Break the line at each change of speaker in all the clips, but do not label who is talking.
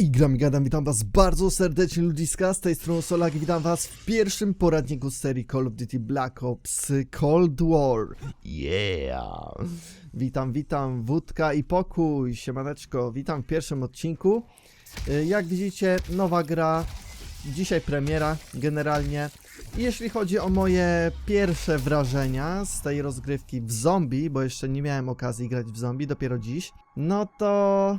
Hej, gram i gadam, witam was bardzo serdecznie ludziska, z tej strony Solak, witam was w pierwszym poradniku serii Call of Duty Black Ops Cold War. Yeah! Witam, witam, wódka i pokój, siemaneczko, witam w pierwszym odcinku. Y, Jak widzicie, nowa gra, dzisiaj premiera generalnie. Jeśli chodzi o moje pierwsze wrażenia z tej rozgrywki w zombie, bo jeszcze nie miałem okazji grać w zombie, dopiero dziś, no to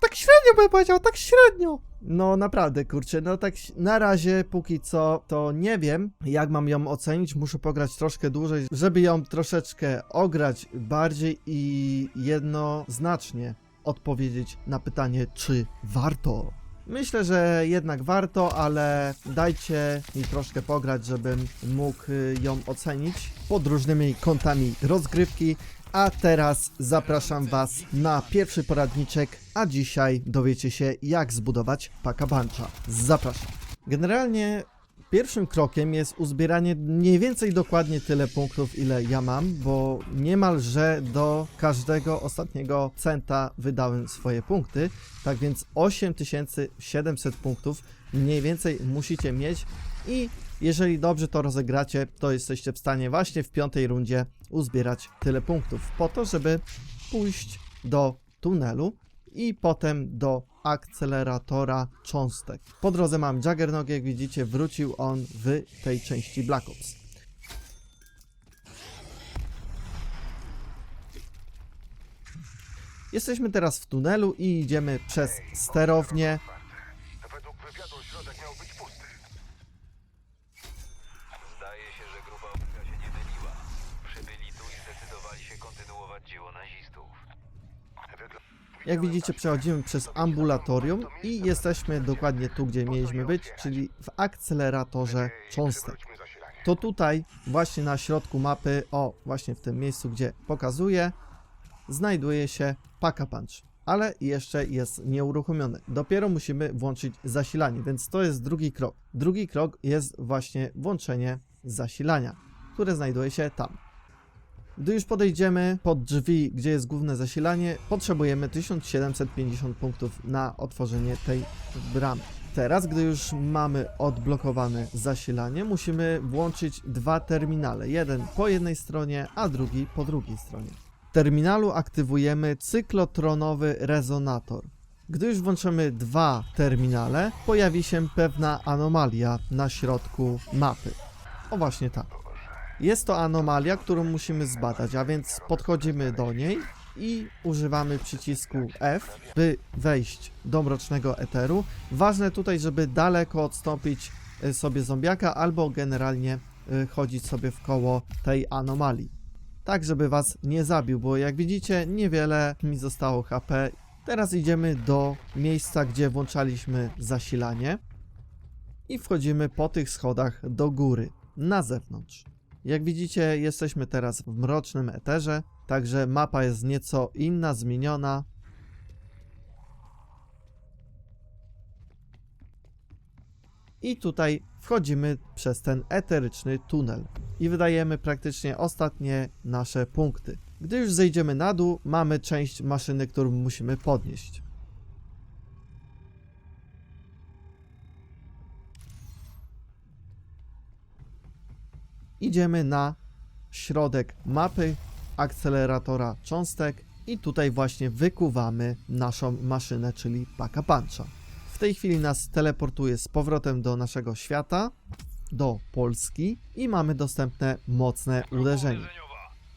tak średnio bym powiedział, tak średnio. No naprawdę, kurczę, no tak na razie póki co to nie wiem, jak mam ją ocenić, muszę pograć troszkę dłużej, żeby ją troszeczkę ograć bardziej i jednoznacznie odpowiedzieć na pytanie, czy warto. Myślę, że jednak warto, ale dajcie mi troszkę pograć, żebym mógł y, ją ocenić pod różnymi kątami rozgrywki. A teraz zapraszam Was na pierwszy poradniczek, a dzisiaj dowiecie się jak zbudować paka buncha. Zapraszam. Generalnie pierwszym krokiem jest uzbieranie mniej więcej dokładnie tyle punktów, ile ja mam, bo niemalże do każdego ostatniego centa wydałem swoje punkty. Tak więc 8700 punktów mniej więcej musicie mieć i jeżeli dobrze to rozegracie, to jesteście w stanie właśnie w piątej rundzie uzbierać tyle punktów po to, żeby pójść do tunelu i potem do akceleratora cząstek. Po drodze mam Juggernog, jak widzicie, wrócił on w tej części Black Ops. Jesteśmy teraz w tunelu i idziemy przez sterownię. Jak widzicie, przechodzimy przez ambulatorium i jesteśmy dokładnie tu, gdzie mieliśmy być, czyli w akceleratorze cząstek. To tutaj, właśnie na środku mapy, o, właśnie w tym miejscu, gdzie pokazuję, znajduje się Paka Punch. Ale jeszcze jest nieuruchomiony. Dopiero musimy włączyć zasilanie, więc to jest drugi krok. Drugi krok jest właśnie włączenie zasilania, które znajduje się tam. Gdy już podejdziemy pod drzwi, gdzie jest główne zasilanie, potrzebujemy 1750 punktów na otworzenie tej bramy. Teraz, gdy już mamy odblokowane zasilanie, musimy włączyć dwa terminale. Jeden po jednej stronie, a drugi po drugiej stronie. W terminalu aktywujemy cyklotronowy rezonator. Gdy już włączymy dwa terminale, pojawi się pewna anomalia na środku mapy. O właśnie tak. Jest to anomalia, którą musimy zbadać, a więc podchodzimy do niej i używamy przycisku F, by wejść do mrocznego eteru. Ważne tutaj, żeby daleko odstąpić y, sobie zombiaka albo generalnie y, chodzić sobie w koło tej anomalii. Tak, żeby was nie zabił, bo jak widzicie, niewiele mi zostało HP. Teraz idziemy do miejsca, gdzie włączaliśmy zasilanie i wchodzimy po tych schodach do góry, na zewnątrz. Jak widzicie, jesteśmy teraz w mrocznym eterze, także mapa jest nieco inna, zmieniona. I tutaj wchodzimy przez ten eteryczny tunel i wydajemy praktycznie ostatnie nasze punkty. Gdy już zejdziemy na dół, mamy część maszyny, którą musimy podnieść. Idziemy na środek mapy akceleratora cząstek i tutaj właśnie wykuwamy naszą maszynę, czyli Paka Puncha. W tej chwili nas teleportuje z powrotem do naszego świata, do Polski i mamy dostępne mocne uderzenie.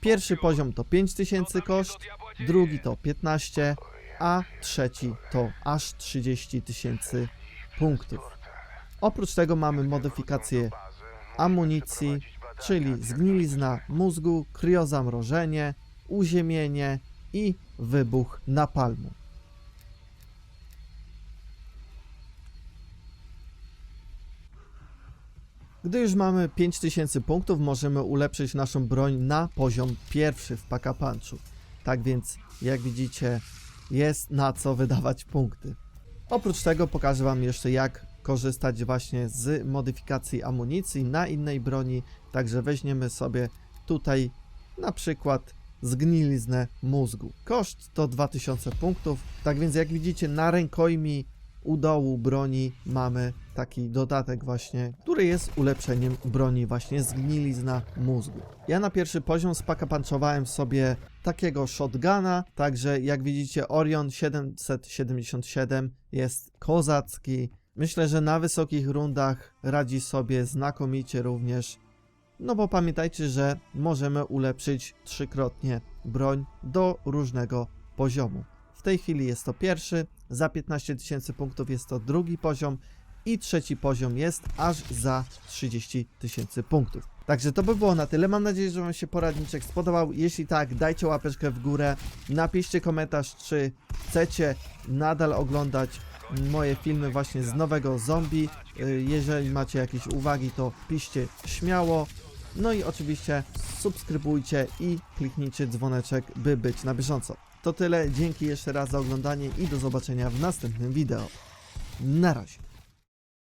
Pierwszy poziom to 5000 koszt, drugi to 15, a trzeci to aż 30 tysięcy punktów. Oprócz tego mamy modyfikację amunicji, czyli zgnilizna mózgu, kriozamrożenie, uziemienie i wybuch napalmu. Gdy już mamy 5000 punktów, możemy ulepszyć naszą broń na poziom pierwszy w Paka Punchu. Tak więc, jak widzicie, jest na co wydawać punkty. Oprócz tego pokażę Wam jeszcze jak korzystać właśnie z modyfikacji amunicji na innej broni, także weźmiemy sobie tutaj na przykład zgniliznę mózgu. Koszt to 2000 punktów, tak więc jak widzicie na rękojmi u dołu broni mamy taki dodatek właśnie, który jest ulepszeniem broni właśnie zgnilizna mózgu. Ja na pierwszy poziom spakapanczowałem sobie takiego shotguna, także jak widzicie Orion 777 jest kozacki. Myślę, że na wysokich rundach radzi sobie znakomicie również. No bo pamiętajcie, że możemy ulepszyć trzykrotnie broń do różnego poziomu. W tej chwili jest to pierwszy, za 15 tysięcy punktów jest to drugi poziom i trzeci poziom jest aż za 30 tysięcy punktów. Także to by było na tyle. Mam nadzieję, że Wam się poradniczek spodobał. Jeśli tak, dajcie łapeczkę w górę. Napiszcie komentarz, czy chcecie nadal oglądać moje filmy właśnie z nowego zombie. Y, Jeżeli macie jakieś uwagi, to piszcie śmiało. No i oczywiście subskrybujcie i kliknijcie dzwoneczek, by być na bieżąco. To tyle, dzięki jeszcze raz za oglądanie i do zobaczenia w następnym wideo. Na razie.